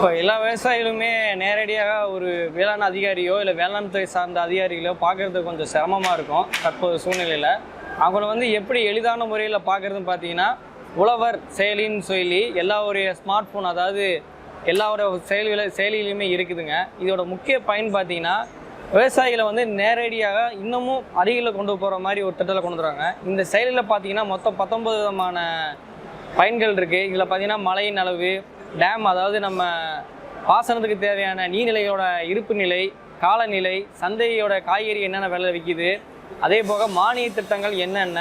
அப்போ எல்லா விவசாயிகளுமே நேரடியாக ஒரு வேளாண் அதிகாரியோ இல்லை வேளாண் துறை சார்ந்த அதிகாரிகளோ பார்க்குறது கொஞ்சம் சிரமமாக இருக்கும் தற்போது சூழ்நிலையில். அவங்கள வந்து எப்படி எளிதான முறையில் பார்க்குறதுன்னு பார்த்தீங்கன்னா உழவர் செயலின்னு சொல்லி எல்லாருடைய ஸ்மார்ட் ஃபோன் அதாவது எல்லாரோட செயல்கள செயலிலையுமே இருக்குதுங்க. இதோட முக்கிய பயன் பார்த்தீங்கன்னா விவசாயிகளை வந்து நேரடியாக இன்னமும் அருகில் கொண்டு போகிற மாதிரி ஒரு திட்டத்தில் கொண்டு வராங்க. இந்த செயலியில் பார்த்தீங்கன்னா மொத்தம் பத்தொன்பது விதமான பயன்கள் இருக்குது இதில் பார்த்தீங்கன்னா மழையின் அளவு டேம் அதாவது நம்ம பாசனத்துக்கு தேவையான நீர்நிலையோட இருப்பு நிலை காலநிலை சந்தையோட காய்கறி என்னென்ன விலை விற்கிது அதே போக மானிய திட்டங்கள் என்னென்ன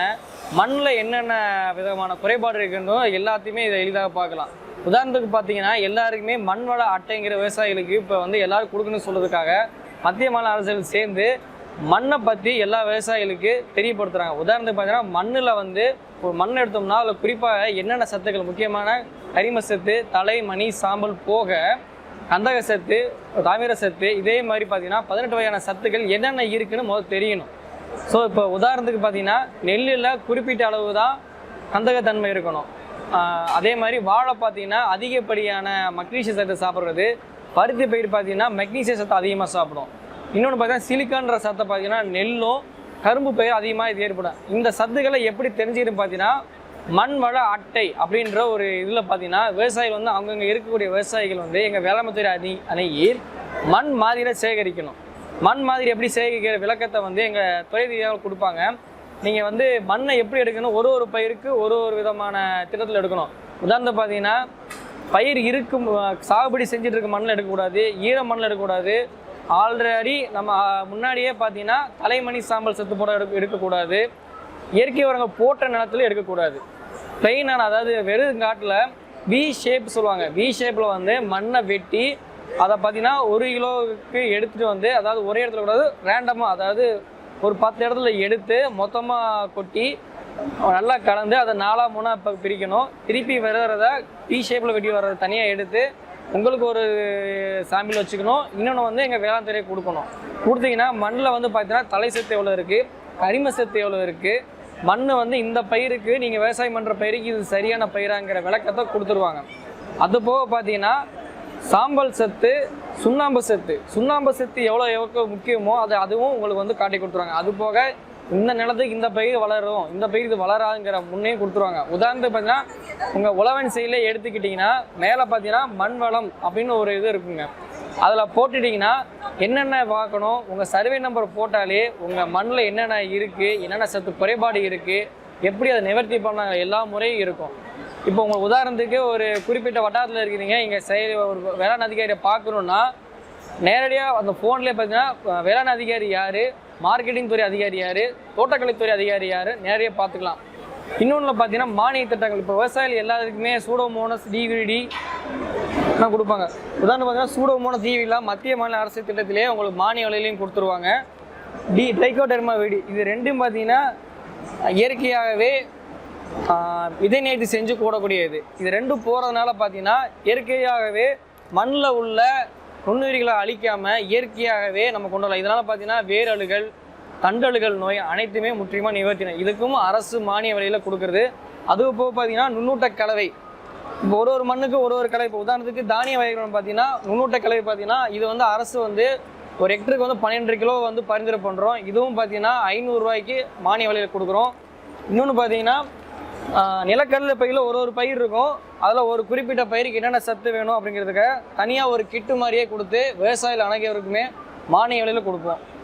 மண்ணில் என்னென்ன விதமான குறைபாடு இருக்குன்றோ எல்லாத்தையுமே இதை எளிதாக பார்க்கலாம். உதாரணத்துக்கு பார்த்தீங்கன்னா எல்லாருக்குமே மண் வள அட்டைங்கிற விவசாயிகளுக்கு இப்போ வந்து எல்லோரும் கொடுக்கணும்னு சொல்கிறதுக்காக மத்திய மாநில அரசுகள் சேர்ந்து மண்ணை பற்றி எல்லா விவசாயிகளுக்கு தெரியப்படுத்துகிறாங்க உதாரணத்துக்கு பார்த்தீங்கன்னா மண்ணில் வந்து ஒரு மண் எடுத்தோம்னா அதில் குறிப்பாக என்னென்ன சத்துக்கள்? முக்கியமான கரிம சத்து தலை மணி சாம்பல் போக கந்தக சத்து தாமிர சத்து இதே மாதிரி பார்த்தீங்கன்னா பதினெட்டு வகையான சத்துக்கள் என்னென்ன இருக்குன்னு முதல் தெரியணும். ஸோ இப்போ உதாரணத்துக்கு பார்த்தீங்கன்னா நெல்லில் குறிப்பிட்ட அளவு தான் கந்தகத்தன்மை இருக்கணும். அதே மாதிரி வாழை பார்த்தீங்கன்னா அதிகப்படியான மக்னீசிய சத்து சாப்பிட்றது. பருத்தி பயிர் பார்த்தீங்கன்னா மெக்னீசிய சத்து அதிகமாக சாப்பிடும். இன்னொன்று பார்த்தீங்கன்னா சிலிக்கான்ற சத்தை பார்த்தீங்கன்னா நெல்லும் கரும்பு பயிர் அதிகமாக இது ஏற்படும். இந்த சத்துக்களை எப்படி தெரிஞ்சுக்கிட்டு பார்த்தீங்கன்னா மண் வள அட்டை அப்படின்ற ஒரு இதில் பார்த்தீங்கன்னா விவசாயிகள் வந்து அவங்கவுங்க இருக்கக்கூடிய விவசாயிகள் வந்து எங்கள் வேளாண்மைத்துறை அணி அணியில் மண் மாதிரியை சேகரிக்கணும். மண் மாதிரி எப்படி சேகரிக்கிற விளக்கத்தை வந்து எங்கள் துறை ரீதியாக கொடுப்பாங்க. நீங்கள் வந்து மண்ணை எப்படி எடுக்கணும்? ஒரு ஒரு பயிருக்கு ஒரு ஒரு விதமான திட்டத்தில் எடுக்கணும். உதாரணத்தை பார்த்தீங்கன்னா பயிர் இருக்கும் சாகுபடி செஞ்சுட்டு இருக்க மண்ணில் எடுக்கக்கூடாது ஈர மண்ணில் எடுக்கக்கூடாது ஆல்ரெடி நம்ம முன்னாடியே பார்த்தீங்கன்னா தலைமணி சாம்பல் சத்து போட எடுக்க எடுக்கக்கூடாது. இயற்கை உரங்கள் போட்ட நிலத்துல எடுக்கக்கூடாது. பிளெயினான அதாவது வெறும் காட்டில் வி ஷேப் சொல்லுவாங்க. வி ஷேப்பில் வந்து மண்ணை வெட்டி அதை பார்த்தீங்கன்னா ஒரு கிலோவுக்கு எடுத்துகிட்டு வந்து அதாவது ஒரே இடத்துல கூடாது ரேண்டமாக அதாவது ஒரு பத்து இடத்துல எடுத்து மொத்தமாக கொட்டி நல்லா கலந்து அதை நாலாம் மூணாக இப்போ பிரிக்கணும். திருப்பி வர்றத டி ஷேப்பில் வெட்டி வர்றதை தனியாக எடுத்து உங்களுக்கு ஒரு சாம்பிள் வச்சுக்கணும். இன்னொன்று வந்து எங்கள் வேளாண் துறையை கொடுக்கணும். கொடுத்தீங்கன்னா மண்ணில் வந்து பார்த்தீங்கன்னா தலை சத்து எவ்வளோ இருக்குது கரிம சத்து எவ்வளோ இருக்குது மண் வந்து இந்த பயிருக்கு நீங்கள் விவசாயம் பண்ணுற பயிருக்கு இது சரியான பயிராங்கிற விளக்கத்தை கொடுத்துருவாங்க. அது போக பார்த்தீங்கன்னா சாம்பல் சத்து சுண்ணாம்பு சத்து. சுண்ணாம்பு சத்து எவ்வளோ எவ்வளோ முக்கியமோ அது அதுவும் உங்களுக்கு வந்து காட்டி கொடுத்துருவாங்க. அது போக இந்த நிலத்துக்கு இந்த பயிர் வளரும் இந்த பயிர் இது வளராதுங்கிற முன்னே கொடுத்துருவாங்க. உதாரணத்துக்கு பார்த்தீங்கன்னா உங்கள் உழவன் செயலே எடுத்துக்கிட்டிங்கன்னா மேலே பார்த்தீங்கன்னா மண் வளம் அப்படின்னு ஒரு இது இருக்குங்க. அதில் போட்டுட்டிங்கன்னா என்னென்ன பார்க்கணும் உங்கள் சர்வே நம்பர் போட்டாலே உங்கள் மண்ணில் என்னென்ன இருக்குது என்னென்ன சத்து குறைபாடு இருக்குது எப்படி அதை நிவர்த்தி பண்ண எல்லா முறையும் இருக்கும். இப்போ உங்கள் உதாரணத்துக்கு ஒரு குறிப்பிட்ட வட்டாரத்தில் இருக்கிறீங்க இங்கே செயல் ஒரு வேளாண் அதிகாரியை பார்க்கணுன்னா நேரடியாக அந்த ஃபோன்லேயே பார்த்தீங்கன்னா வேளாண் அதிகாரி யார் மார்க்கெட்டிங் துறை அதிகாரி யார் தோட்டக்கலைத்துறை அதிகாரி யார் நேரடியாக பார்த்துக்கலாம் இன்னொன்று பார்த்தீங்கன்னா மானிய திட்டங்கள். இப்போ விவசாயிகள் எல்லாத்துக்குமே சூடோமோனஸ் டிவிடி நான் கொடுப்பாங்க. உதாரணம் பார்த்தீங்கன்னா சூடோமோனஸ் டிவிலாம் மத்திய மாநில அரசு திட்டத்திலே உங்களுக்கு மானிய விலையிலையும் கொடுத்துருவாங்க. டி டைகோடெர்மா வெடி. இது ரெண்டும் பார்த்தீங்கன்னா இயற்கையாகவே இதை விதை நேர்த்தி செஞ்சு கூடக்கூடியது இது ரெண்டும் போகிறதுனால பார்த்தீங்கன்னா இயற்கையாகவே மண்ணில் உள்ள நுண்ணுயிரிகளை அழிக்காமல் இயற்கையாகவே நம்ம கொண்டு வரலாம். இதனால் பார்த்தீங்கன்னா வேரழுகள் தண்டலுகள் நோய் அனைத்துமே முற்றிலுமாக நிவர்த்தின இதுக்கும் அரசு மானிய விலையில் கொடுக்குறது. அது போக பார்த்தீங்கன்னா நுண்ணூட்ட கலவை. இப்போ ஒரு ஒரு மண்ணுக்கு ஒரு ஒரு கலவை. இப்போ உதாரணத்துக்கு தானிய வகைகள் பார்த்தீங்கன்னா நுண்ணூட்ட கலவை பார்த்தீங்கன்னா இது வந்து அரசு வந்து ஒரு ஹெக்டருக்கு வந்து பன்னெண்டு கிலோ வந்து பரிந்துரை பண்ணுறோம் இதுவும் பார்த்தீங்கன்னா ஐநூறுரூவாய்க்கு மானிய விலையில் கொடுக்குறோம். இன்னொன்று பார்த்தீங்கன்னா நிலக்கடலை பயிரில் ஒரு ஒரு பயிர் இருக்கும். அதில் ஒரு குறிப்பிட்ட பயிருக்கு என்னென்ன சத்து வேணும் அப்படிங்கிறதுக்கு தனியாக ஒரு கிட்டு மாதிரியே கொடுத்து விவசாயிகள் அனைவருக்குமே மானிய விலையில் கொடுப்போம்.